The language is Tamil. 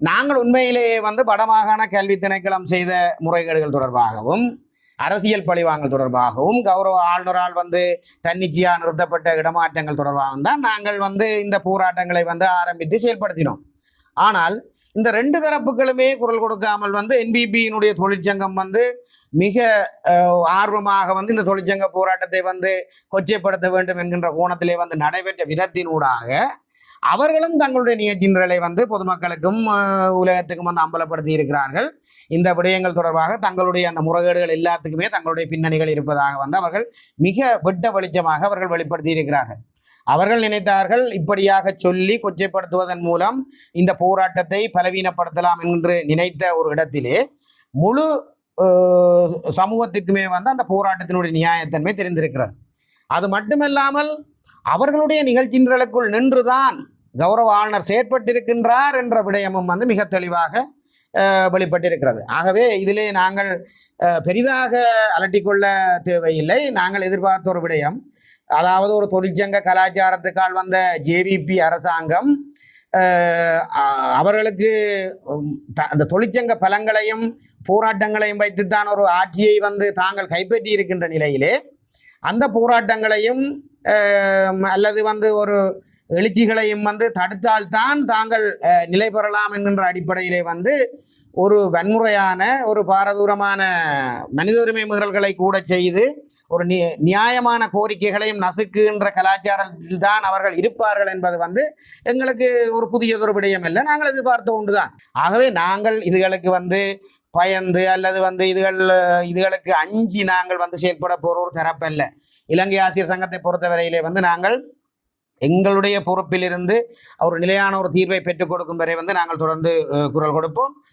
நாங்கள் உண்மையிலேயே வந்து வடமாகாண கல்வி திணைக்களம் செய்த முறைகேடுகள் தொடர்பாகவும் அரசியல் பழிவாங்கல் தொடர்பாகவும் கௌரவ ஆளுநரால் வந்து தன்னிச்சையா நிறுத்தப்பட்ட இடமாற்றங்கள் தொடர்பாகவும் தான் நாங்கள் வந்து இந்த போராட்டங்களை வந்து ஆரம்பித்து செயல்படுத்தினோம். ஆனால் இந்த ரெண்டு தரப்புகளுமே குரல் கொடுக்காமல் வந்து என்பிபியினுடைய தொழிற்சங்கம் வந்து மிக ஆர்வமாக வந்து இந்த தொழிற்சங்க போராட்டத்தை வந்து கொச்சைப்படுத்த வேண்டும் என்கின்ற கோணத்திலே வந்து நடைபெற்ற விதத்தினூடாக அவர்களும் தங்களுடைய நிகழ்ச்சிகளை வந்து பொதுமக்களுக்கும் உலகத்துக்கும் வந்து அம்பலப்படுத்தி இருக்கிறார்கள். இந்த விடயங்கள் தொடர்பாக தங்களுடைய அந்த முறைகேடுகள் எல்லாத்துக்குமே தங்களுடைய பின்னணிகள் இருப்பதாக வந்து அவர்கள் மிக வெட்ட வெளிச்சமாக அவர்கள் வெளிப்படுத்தி இருக்கிறார்கள். அவர்கள் நினைத்தார்கள் இப்படியாக சொல்லி கொச்சைப்படுத்துவதன் மூலம் இந்த போராட்டத்தை பலவீனப்படுத்தலாம் என்று நினைத்த ஒரு இடத்திலே முழு சமூகத்திற்குமே வந்து அந்த போராட்டத்தினுடைய நியாயத்தன்மை தெரிந்திருக்கிறது. அது மட்டுமல்லாமல் அவர்களுடைய நிகழ்ச்சிகளுக்குள் நின்றுதான் கௌரவ ஆளுநர் செயற்பட்டிருக்கின்றார் என்ற விடயமும் வந்து மிக தெளிவாக வெளிப்பட்டிருக்கிறது. ஆகவே இதிலே நாங்கள் பெரிதாக அலட்டிக்கொள்ள தேவையில்லை. நாங்கள் எதிர்பார்த்த ஒரு விடயம் அதாவது ஒரு தொழிற்சங்க கலாச்சாரத்துக்கால் வந்த ஜேவிபி அரசாங்கம் அவர்களுக்கு அந்த தொழிற்சங்க பலங்களையும் போராட்டங்களையும் வைத்துத்தான் ஒரு ஆட்சியை வந்து தாங்கள் கைப்பற்றி இருக்கின்ற நிலையிலே அந்த போராட்டங்களையும் அல்லது வந்து ஒரு எழுச்சிகளையும் வந்து தடுத்தால்தான் தாங்கள் நிலை பெறலாம் என்கின்ற அடிப்படையிலே வந்து ஒரு வன்முறையான ஒரு பாரதூரமான மனித உரிமை மீறல்களை கூட செய்து ஒரு நியாயமான கோரிக்கைகளையும் நசுக்குகின்ற கலாச்சாரத்தில் தான் அவர்கள் இருப்பார்கள் என்பது வந்து எங்களுக்கு ஒரு புதியதொரு விடயம் இல்லை நாங்கள் எதிர்பார்த்த ஒன்றுதான். ஆகவே நாங்கள் இதுகளுக்கு வந்து பயந்து அல்லது வந்து இதுகள் இதுகளுக்கு அஞ்சு நாங்கள் வந்து செயல்பட போகிற ஒரு தரப்பல்ல. இலங்கை ஆசிய சங்கத்தை பொறுத்தவரையிலே வந்து நாங்கள் எங்களுடைய பொறுப்பிலிருந்து ஒரு நிலையான ஒரு தீர்வை பெற்றுக் கொடுக்கும் வரை வந்து நாங்கள் தொடர்ந்து குரல் கொடுப்போம்.